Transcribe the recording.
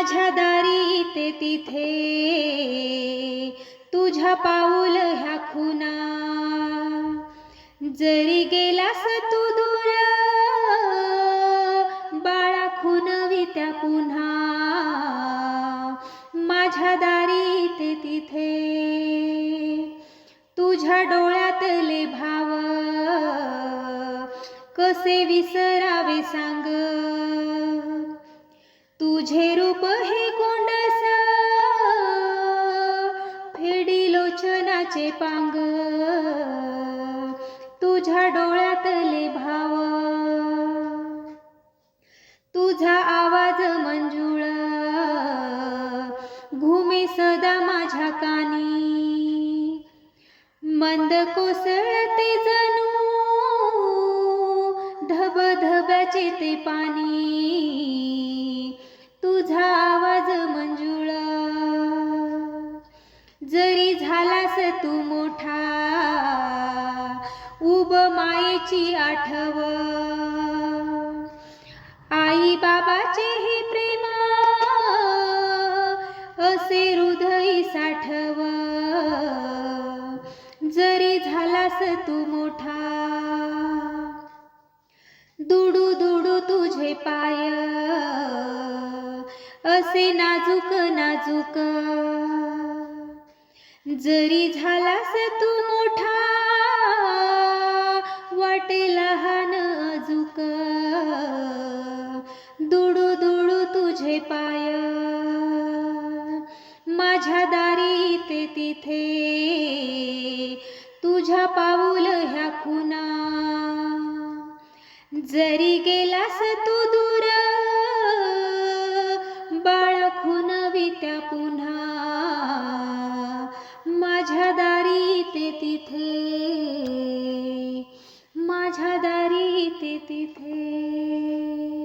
माझ्या दारी ते तिथे. तुझ्या पाऊल ह्या खुना. जरी गेलास तू दूर बाळा खुनवी त्या पुन्हा. माझ्या दारी ते तिथे. तुझ्या डोळ्यातले भाव कसे विसरावे सांग. तुझे रूप हे गोंडस. फेडी लोचनाचे पांग. तुझ्या डोळ्यातले भाव. तुझा आवाज मंजुळ. घुमे सदा माझ्या कानी. मंद कोसळते जणू. धबधब्याचे ते पाणी. तुझा आवाज मंजुळ. जरी झालास तू मोठा उब मायेची आठव. आई बाबाचे हे प्रेम असे हृदयी साठव. जरी झालास तू मोठा दुडू दुडू तुझे पाय. असे नाजूक नाजूक. जरी झालास तू मोठा वाटे लहान अजूक. दुडू दुडू तुझे पाय. माझ्या दारी ते तिथे. तुझ्या पाऊल ह्या खुना. जरी गेलास तू दूर त्या पुन्हा. माझ्या दारी ते तिथे. माझ्या दारी ते तिथे.